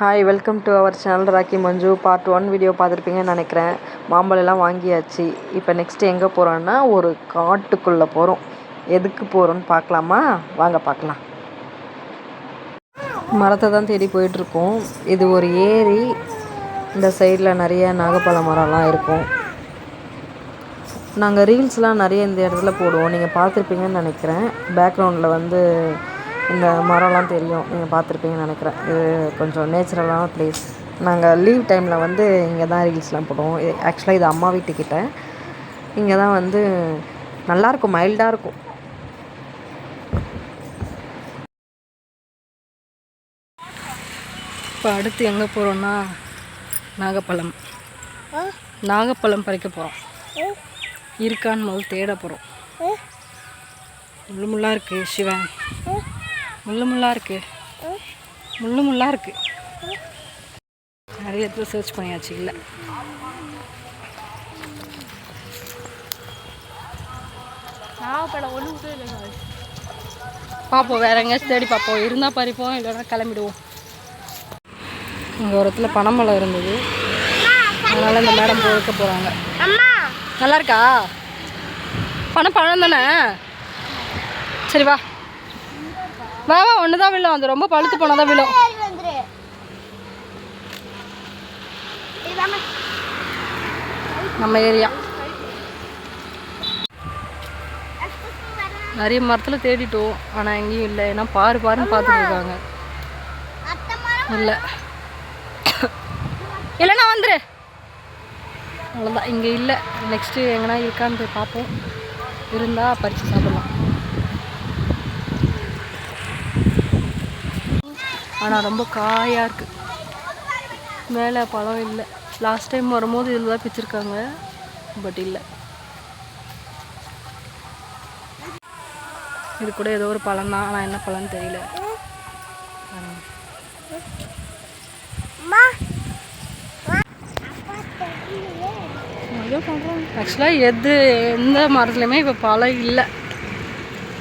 Hi welcome to our channel Rocky Manju part one video பார்த்துருப்பீங்கன்னு நினைக்கிறேன். மாம்பழம்லாம் வாங்கியாச்சு. இப்போ நெக்ஸ்ட் எங்கே போகிறோன்னா ஒரு காட்டுக்குள்ளே போகிறோம் எதுக்கு போகிறோன்னு பார்க்கலாமா? வாங்க பார்க்கலாம். மரத்தை தான் தேடி போயிட்டுருக்கோம். இது ஒரு ஏரி. இந்த சைடில் நிறைய நாகப்பழ மரம்லாம் இருக்கும். நாங்கள் ரீல்ஸ்லாம் நிறைய இந்த இடத்துல போடுவோம். நீங்கள் பார்த்துருப்பீங்கன்னு நினைக்கிறேன். பேக்ரவுண்டில் வந்து இந்த மரம்லாம் தெரியும் நீங்கள் பார்த்துருப்பீங்கன்னு நினைக்கிறேன். இது கொஞ்சம் நேச்சுரலான ப்ளேஸ் நாங்கள் லீவ் டைமில் வந்து இங்கே தான் ரீல்ஸ்லாம் போடுவோம். இது ஆக்சுவலாக இது அம்மா வீட்டுக்கிட்ட. இங்கே தான் வந்து நல்லாயிருக்கும் மைல்டாக இருக்கும். இப்போ அடுத்து எங்கே போகிறோன்னா நாகப்பழம். நாகப்பழம் பறிக்க போகிறோம் இருக்கான்னு முதல் தேட போகிறோம் முள்ளு முள்ளாக இருக்குது சிவன். முள்ளு முள்ளாக இருக்குது முள்ளு முள்ளாக இருக்குது நிறைய இடத்துல சர்ச் பண்ணியாச்சு இல்லை. பார்ப்போம் வேற எங்கேயாச்சும் தேடி பார்ப்போம் இருந்தால் பறிப்போம் இல்லைன்னா கிளம்பிடுவோம். இங்கே ஒரு இடத்துல பனைமரம் இருந்தது. அதனால் இந்த மேடம் போய்க்க போகிறாங்க நல்லா இருக்கா? பணம் பழம் தானே? சரி வா. வா வா ஒன்று தான் விழும். அது ரொம்ப பழுத்து போனால் தான் விழும். நம்ம ஏரியா. நிறைய மரத்தில் தேடிட்டோம். ஆனால் எங்கேயும் இல்லை. ஏன்னா பாரு பாருன்னு பார்த்துட்டு இருக்காங்க. இல்லை. இல்லைண்ணா வந்துரு. அவ்வளோதான் இங்கே இல்லை. நெக்ஸ்ட்டு எங்கன்னா இருக்கான்னு போய் பார்ப்போம். இருந்தால் பறித்து சாப்பிடலாம். ஆனால் ரொம்ப காயாக இருக்குது மேலே பழம் இல்லை. லாஸ்ட் டைம் வரும்போது இதில் தான் பிச்சிருக்காங்க. பட் இல்லை. இது கூட ஏதோ ஒரு பழம் தான். ஆனால் என்ன பழம்னு தெரியல. ஆக்சுவலாக எது எந்த மரத்துலையுமே இப்போ பழம் இல்லை.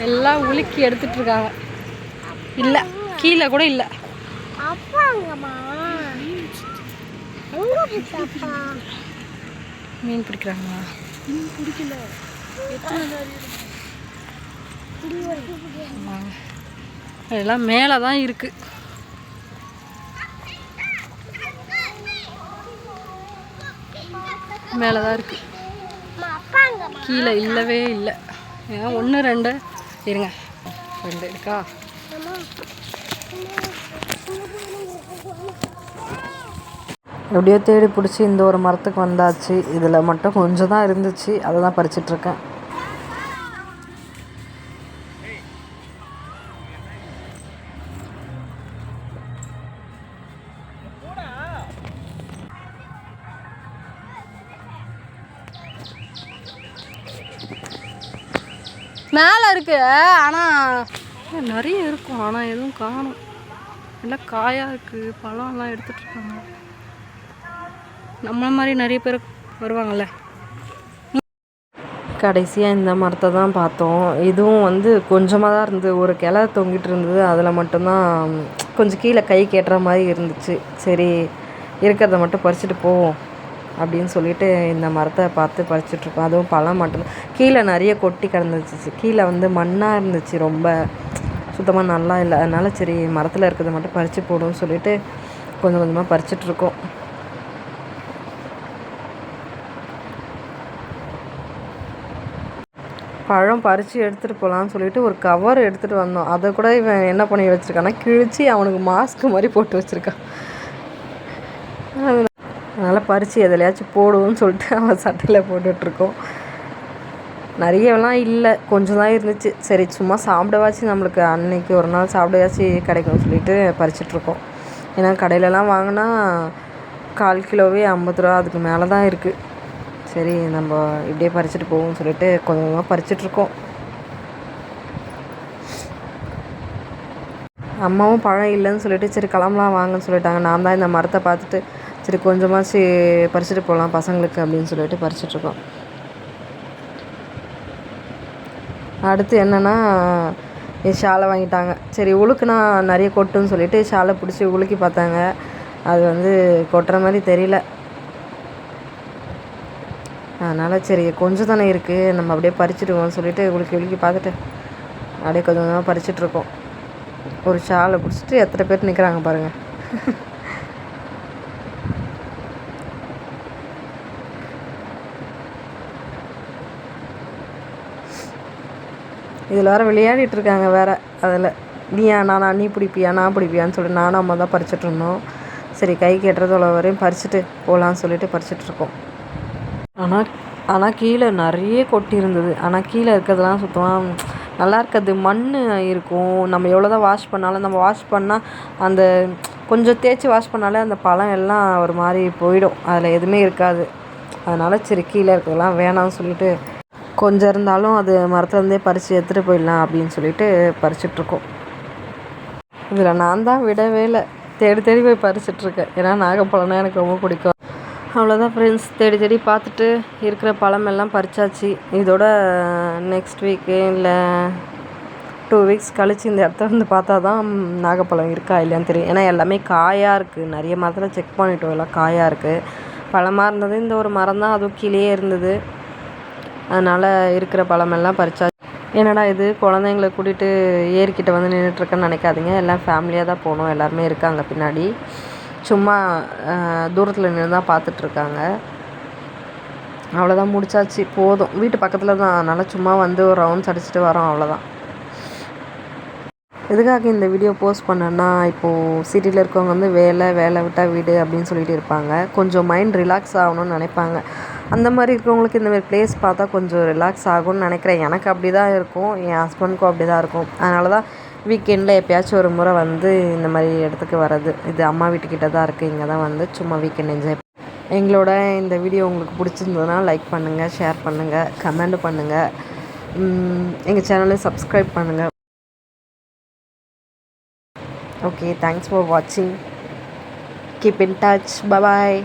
எல்லாம் உலுக்கி எடுத்துட்டு இருக்காங்க. இல்லை. கீழே கூட இல்லை. அப்பாங்கம்மா எங்க போச்சு அப்பா மீன் பிடிக்கிறாங்களா? ஆமாங்க. எல்லாம் மேலே தான் இருக்குது மேலே தான் இருக்குது அப்பாங்கம்மா. கீழே இல்லவே இல்லை. ஏன் ஒன்று ரெண்டு. இருங்க. ரெண்டு இருக்கா? எப்படியோ தேடி பிடிச்சி இந்த ஒரு மரத்துக்கு வந்தாச்சு. இதில் மட்டும் கொஞ்சம் தான் இருந்துச்சு. அதை தான் பறிச்சிட்ருக்கேன் மேலே இருக்கு ஆனால் நிறைய இருக்கும் ஆனால் எதுவும் காணும். நல்லா காயாக இருக்குது பழம்லாம் எடுத்துகிட்ருக்காங்க நம்மளை மாதிரி நிறைய பேர் வருவாங்கல்ல. கடைசியாக இந்த மரத்தை தான் பார்த்தோம். இதுவும் வந்து கொஞ்சமாக தான் இருந்தது. ஒரு கிளை தொங்கிட்டு இருந்தது. அதில் மட்டும்தான் கொஞ்சம் கீழே கை கேட்டுற மாதிரி இருந்துச்சு. சரி இருக்கிறத மட்டும் பறிச்சுட்டு போவோம் அப்படின்னு சொல்லிட்டு இந்த மரத்தை பார்த்து பறிச்சுட்ருக்கோம் அதுவும் பழம் மட்டும் கீழே நிறைய கொட்டி கிடந்துச்சு கீழே வந்து மண்ணாக இருந்துச்சு ரொம்ப. சுத்தமாக நல்லா இல்லை. அதனால சரி மரத்தில் இருக்கிறத மட்டும் பறித்து போடும்னு சொல்லிட்டு கொஞ்சம் கொஞ்சமாக பறிச்சிட்ருக்கோம். பழம் பறித்து எடுத்துகிட்டு போகலான்னு சொல்லிட்டு ஒரு கவர் எடுத்துகிட்டு வந்தோம். அதை கூட இவன் என்ன பண்ணி வச்சுருக்கான்னா கிழிச்சு அவனுக்கு மாஸ்க் மாதிரி போட்டு வச்சுருக்கான். அதனால் பறித்து எதுலையாச்சும் போடுவோம்னு சொல்லிட்டு அவன் சட்டையில் போட்டுட்ருக்கோம். நிறையலாம் இல்லை. கொஞ்சம் தான் இருந்துச்சு. சரி சும்மா சாப்பிடவாச்சும் நம்மளுக்கு. அன்னைக்கு ஒரு நாள் சாப்பிடவாச்சும் கிடைக்கும்னு சொல்லிட்டு பறிச்சிட்ருக்கோம். ஏன்னா கடையிலலாம் வாங்கினா கால் கிலோவே ஐம்பது ரூபா. அதுக்கு மேலே தான் இருக்குது சரி நம்ம இப்படியே பறிச்சுட்டு போவோம்னு சொல்லிட்டு கொஞ்சம் கொஞ்சமாக பறிச்சிட்ருக்கோம். அம்மாவும் பழம் இல்லைன்னு சொல்லிட்டு சரி கிளம்பலாம் வாங்கன்னு சொல்லிட்டாங்க. நான் தான் இந்த மரத்தை பார்த்துட்டு சரி கொஞ்சமாச்சு பறிச்சுட்டு போகலாம் பசங்களுக்கு அப்படின்னு சொல்லிட்டு பறிச்சிட்ருக்கோம். அடுத்து என்னென்னா ஷாலை வாங்கிட்டாங்க. சரி உழுக்குனா நிறைய கொட்டுன்னு சொல்லிட்டு ஷாலை பிடிச்சி உலுக்கி பார்த்தாங்க. அது வந்து கொட்டுற மாதிரி தெரியல. அதனால் சரி கொஞ்சம் தானே இருக்குது நம்ம அப்படியே பறிச்சிடுவோம்னு சொல்லிட்டு உழுக்கி உழுக்கி பார்த்துட்டு அப்படியே கொஞ்சம் கொஞ்சமாக பறிச்சிட்ருக்கோம் ஒரு ஷாலை பிடிச்சிட்டு எத்தனை பேர் நிற்கிறாங்க பாருங்கள் இதில் வேறு விளையாடிட்டு இருக்காங்க வேறு. அதில் நீயா நானா நீ பிடிப்பியா நான் பிடிப்பியான்னு சொல்லிட்டு நானும் அம்மா தான் பறிச்சிட்டு இருந்தோம். சரி கை கெட்டுறதோட வரையும் பறிச்சுட்டு போகலான்னு சொல்லிட்டு பறிச்சிட்ருக்கோம் ஆனால் ஆனால் கீழே நிறைய கொட்டி இருந்தது. ஆனால் கீழே இருக்கிறதுலாம் சுத்தமாக நல்லா இருக்காது. மண் இருக்கும். நம்ம எவ்வளோ தான் வாஷ் பண்ணாலும் நம்ம வாஷ் பண்ணால் அந்த கொஞ்சம் தேய்ச்சி வாஷ் பண்ணாலே அந்த பழம் எல்லாம் ஒரு மாதிரி போயிடும். அதில் எதுவுமே இருக்காது. அதனால் சரி கீழே இருக்கிறதெல்லாம் வேணாம்னு சொல்லிட்டு கொஞ்சம் இருந்தாலும் அது மரத்துலேருந்தே பறித்து எடுத்துகிட்டு போயிடலாம் அப்படின்னு சொல்லிட்டு பறிச்சிட்ருக்கோம். இதில் நான் தான் விடவே இல்லை. தேடி தேடி போய் பறிச்சிட்ருக்கேன். ஏன்னா நாகப்பழம்னா எனக்கு ரொம்ப பிடிக்கும். அவ்வளோதான் ஃப்ரெண்ட்ஸ் தேடி தேடி பார்த்துட்டு இருக்கிற பழமெல்லாம் பறிச்சாச்சு. இதோட நெக்ஸ்ட் வீக்கு இல்லை டூ வீக்ஸ் கழித்து இந்த இடத்த வந்து பார்த்தா தான் நாகப்பழம் இருக்கா இல்லையான்னு தெரியும். ஏன்னா எல்லாமே காயாக இருக்குது நிறைய மரத்தில் செக் பண்ணிட்டோம். எல்லாம் காயாக இருக்குது பழமாக இருந்தது. இந்த ஒரு மரம் தான். அதுவும் கீழேயே இருந்தது. அதனால் இருக்கிற பழமெல்லாம் பறிச்சாச்சு. என்னடா இது? குழந்தைங்கள கூட்டிகிட்டு ஏரிக்கிட்ட வந்து நின்றுட்டுருக்கேன்னு நினைக்காதீங்க. எல்லாம் ஃபேமிலியாக தான் போனோம் எல்லாருமே இருக்காங்க பின்னாடி. சும்மா தூரத்தில் நின்று தான் பார்த்துட்ருக்காங்க அவ்வளோதான் முடிச்சாச்சு. போதும். வீட்டு பக்கத்தில் தான். அதனால் சும்மா வந்து ஒரு ரவுண்ட்ஸ் அடிச்சுட்டு வரோம். அவ்வளோதான் எதுக்காக இந்த வீடியோ போஸ்ட் பண்ணேன்னா இப்போது சிட்டியில் இருக்கவங்க வந்து வேலை வேலை விட்டால் வீடு அப்படின்னு சொல்லிட்டு இருப்பாங்க. கொஞ்சம் மைண்ட் ரிலாக்ஸ் ஆகணும்னு நினைப்பாங்க. அந்த மாதிரி இருக்கிறவங்களுக்கு இந்த மாதிரி பிளேஸ் பார்த்தா கொஞ்சம் ரிலாக்ஸ் ஆகும்னு நினைக்கிறேன். எனக்கு அப்படி தான் இருக்கும். என் ஹஸ்பண்ட்க்கும் அப்படி தான் இருக்கும். அதனால தான் வீக்கெண்டில் எப்பயாச்சும் ஒரு முறை வந்து இந்த மாதிரி இடத்துக்கு வர்றது. இது அம்மா வீட்டுக்கிட்ட தான் இருக்குது இங்கே தான் வந்து சும்மா வீக்கெண்ட் என்ஜாய் எங்களோட இந்த வீடியோ உங்களுக்கு பிடிச்சிருந்ததுன்னா லைக் பண்ணுங்கள் ஷேர் பண்ணுங்கள் கமெண்ட் பண்ணுங்கள் எங்கள் சேனலை சப்ஸ்கிரைப் பண்ணுங்கள் ஓகே தேங்க்ஸ் ஃபார் வாட்சிங் keep in touch bye bye